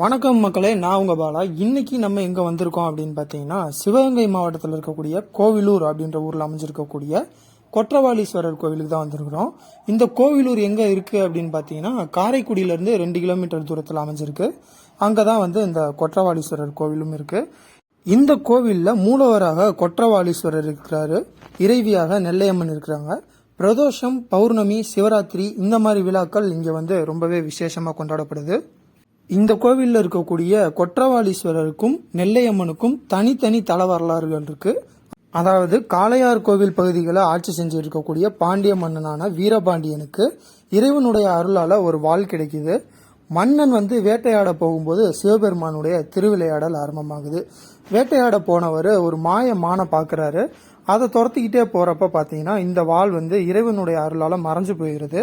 வணக்கம் மக்களே நான் உங்க பாலா. இன்னைக்கு நம்ம எங்க வந்திருக்கோம் அப்படின்னு பார்த்தீங்கன்னா சிவகங்கை மாவட்டத்தில் இருக்கக்கூடிய கோவிலூர் அப்படின்ற ஊர்ல அமைஞ்சிருக்கக்கூடிய கொற்றவாளீஸ்வரர் கோவிலுக்கு தான் வந்திருக்கிறோம். இந்த கோவிலூர் எங்க இருக்கு அப்படின்னு பார்த்தீங்கன்னா காரைக்குடியிலேருந்து ரெண்டு கிலோமீட்டர் தூரத்தில் அமைஞ்சிருக்கு. அங்கே தான் வந்து இந்த கொற்றவாளீஸ்வரர் கோவிலும் இருக்கு. இந்த கோவிலில் மூலவராக கொற்றவாளீஸ்வரர் இருக்கிறாரு. இறைவியாக நெல்லையம்மன் இருக்கிறாங்க. பிரதோஷம் பௌர்ணமி சிவராத்திரி இந்த மாதிரி விழாக்கள் இங்கே வந்து ரொம்பவே விசேஷமாக கொண்டாடப்படுது. இந்த கோவிலில் இருக்கக்கூடிய கொற்றவாளீஸ்வரருக்கும் நெல்லையம்மனுக்கும் தனித்தனி தல வரலாறுகள் இருக்கு. அதாவது காளையார் கோவில் பகுதிகளை ஆட்சி செஞ்சு இருக்கக்கூடிய பாண்டிய மன்னனான வீரபாண்டியனுக்கு இறைவனுடைய அருளால ஒரு வாள் கிடைக்குது. மன்னன் வந்து வேட்டையாட போகும்போது சிவபெருமானுடைய திருவிளையாடல் ஆரம்பமாகுது. வேட்டையாட போனவர் ஒரு மாய மானை பார்க்குறாரு அதை துரத்திக்கிட்டே போகிறப்ப பார்த்தீங்கன்னா இந்த வாள் வந்து இறைவனுடைய அருளால் மறைஞ்சு போயிடுது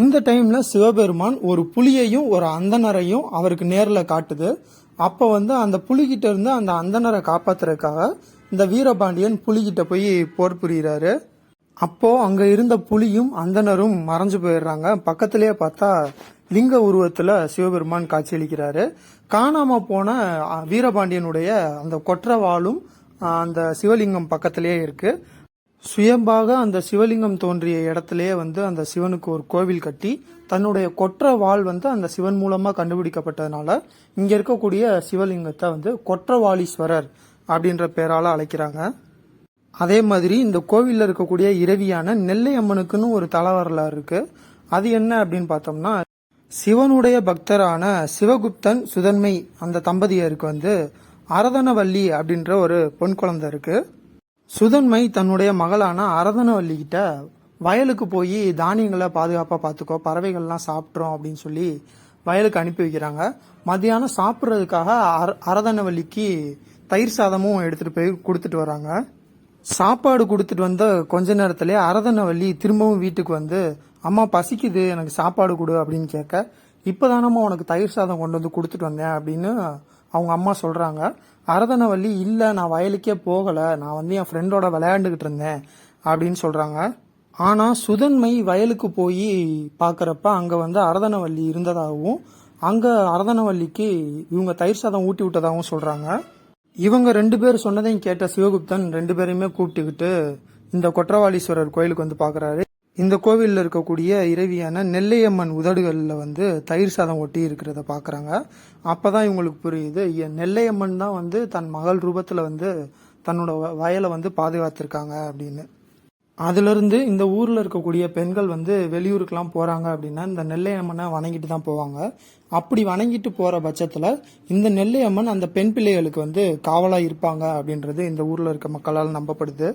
இந்த டைம்ல சிவபெருமான் ஒரு புலியையும் ஒரு அந்தணரையும் அவருக்கு நேரில் காட்டுது. அப்ப வந்து அந்த புலிகிட்ட இருந்து அந்த அந்தணரை காப்பாத்துறதுக்காக இந்த வீரபாண்டியன் புலிகிட்ட போய் போர் புரியிறாரு. அப்போ அங்க இருந்த புலியும் அந்தணரும் மறைஞ்சு போயிடுறாங்க. பக்கத்திலேயே பார்த்தா லிங்க உருவத்துல சிவபெருமான் காட்சியளிக்கிறாரு. காணாம போன வீரபாண்டியனுடைய அந்த கொற்றவாளும் அந்த சிவலிங்கம் பக்கத்திலேயே இருக்கு. சுயம்பாக அந்த சிவலிங்கம் தோன்றிய இடத்திலேயே வந்து அந்த சிவனுக்கு ஒரு கோவில் கட்டி தன்னுடைய கொற்ற வாள் வந்து அந்த சிவன் மூலமா கண்டுபிடிக்கப்பட்டதுனால இங்க இருக்கக்கூடிய சிவலிங்கத்தை வந்து கொற்றவாளீஸ்வரர் அப்படின்ற பேரால அழைக்கிறாங்க. அதே மாதிரி இந்த கோவில்ல இருக்கக்கூடிய இரவியான நெல்லை அம்மனுக்குன்னு ஒரு தல வரலாறு இருக்கு. அது என்ன அப்படின்னு பார்த்தோம்னா சிவனுடைய பக்தரான சிவகுப்தன் சுதன்மை அந்த தம்பதியருக்கு வந்து அரதனவல்லி அப்படின்ற ஒரு பொன் குழந்தை இருக்கு. சுதன்மை தன்னுடைய மகளான அரதனவல்லிக்கிட்ட வயலுக்கு போய் தானியங்களை பாதுகாப்பாக பார்த்துக்கோ பறவைகள்லாம் சாப்பிட்றோம் அப்படின்னு சொல்லி வயலுக்கு அனுப்பி வைக்கிறாங்க. மத்தியானம் சாப்பிட்றதுக்காக அர அரதனவல்லிக்கு தயிர் சாதமும் எடுத்துகிட்டு போய் கொடுத்துட்டு வராங்க. சாப்பாடு கொடுத்துட்டு வந்த கொஞ்ச நேரத்திலே அரதனவல்லி திரும்பவும் வீட்டுக்கு வந்து அம்மா பசிக்குது எனக்கு சாப்பாடு கொடு அப்படின்னு கேட்க இப்போதானம்மா உனக்கு தயிர் சாதம் கொண்டு வந்து கொடுத்துட்டு வந்தேன் அப்படின்னு அவங்க அம்மா சொல்கிறாங்க அரதனவல்லி இல்லை நான் வயலுக்கே போகலை. நான் வந்து என் ஃப்ரெண்டோட விளையாண்டுக்கிட்டு இருந்தேன். அப்படின்னு சொல்கிறாங்க ஆனால் சுதன்மை வயலுக்கு போய் பார்க்குறப்ப அங்கே வந்து அரதனவல்லி இருந்ததாகவும் அங்கே அரதனவல்லிக்கு இவங்க தயிர் சாதம் ஊட்டி விட்டதாகவும் சொல்கிறாங்க இவங்க ரெண்டு பேர் சொன்னதையும் கேட்ட சிவகுப்தன் ரெண்டு பேரையுமே கூப்பிட்டுக்கிட்டு இந்த கொற்றவாளீஸ்வரர் கோயிலுக்கு வந்து பார்க்குறாரு இந்த கோவிலில் இருக்கக்கூடிய இறைவியான நெல்லையம்மன் உதடுகளில் வந்து தயிர் சாதம் ஒட்டி இருக்கிறத பார்க்குறாங்க அப்போ தான் இவங்களுக்கு புரியுது நெல்லையம்மன் தான் வந்து தன் மகள் ரூபத்தில் வந்து தன்னோட வ- வயலை வந்து பாதுகாத்திருக்காங்க அப்படின்னு. அதுலேருந்து இந்த ஊரில் இருக்கக்கூடிய பெண்கள் வந்து வெளியூருக்கெலாம் போகிறாங்க அப்படின்னா இந்த நெல்லையம்மனை வணங்கிட்டு தான் போவாங்க. அப்படி வணங்கிட்டு போகிற பட்சத்தில் இந்த நெல்லையம்மன் அந்த பெண் பிள்ளைகளுக்கு வந்து காவலாக இருப்பாங்க அப்படின்றது இந்த ஊரில் இருக்க மக்களால் நம்பப்படுது.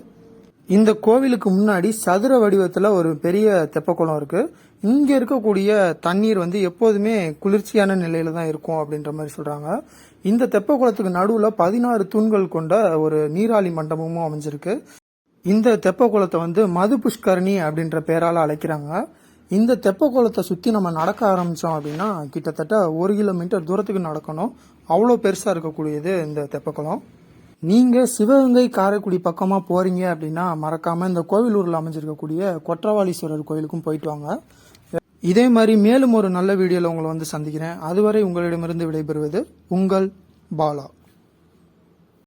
இந்த கோவிலுக்கு முன்னாடி சதுர வடிவத்தில் ஒரு பெரிய தெப்பக்குளம் இருக்கு. இங்கே இருக்கக்கூடிய தண்ணீர் வந்து எப்போதுமே குளிர்ச்சியான நிலையில தான் இருக்கும் அப்படின்ற மாதிரி சொல்றாங்க. இந்த தெப்பக்குளத்துக்கு நடுவில் பதினாறு தூண்கள் கொண்ட ஒரு நீராளி மண்டபமும் அமைஞ்சிருக்கு. இந்த தெப்பக்குளத்தை வந்து மது புஷ்கரணி அப்படின்ற பெயரால் அழைக்கிறாங்க. இந்த தெப்பக்குளத்தை சுற்றி நம்ம நடக்க ஆரம்பித்தோம் அப்படின்னா கிட்டத்தட்ட ஒரு கிலோமீட்டர் தூரத்துக்கு நடக்கணும். அவ்வளோ பெருசாக இருக்கக்கூடியது இந்த தெப்பக்குளம். நீங்கள் சிவகங்கை காரைக்குடி பக்கமாக போகிறீங்க அப்படின்னா மறக்காமல் இந்த கோவிலூரில் அமைஞ்சிருக்கக்கூடிய கொற்றவாளீஸ்வரர் கோயிலுக்கும் போயிட்டு வாங்க. இதே மாதிரி மேலும் ஒரு நல்ல வீடியோவில் உங்களை வந்து சந்திக்கிறேன். அதுவரை உங்களிடமிருந்து விடைபெறுவது உங்கள் பாலா.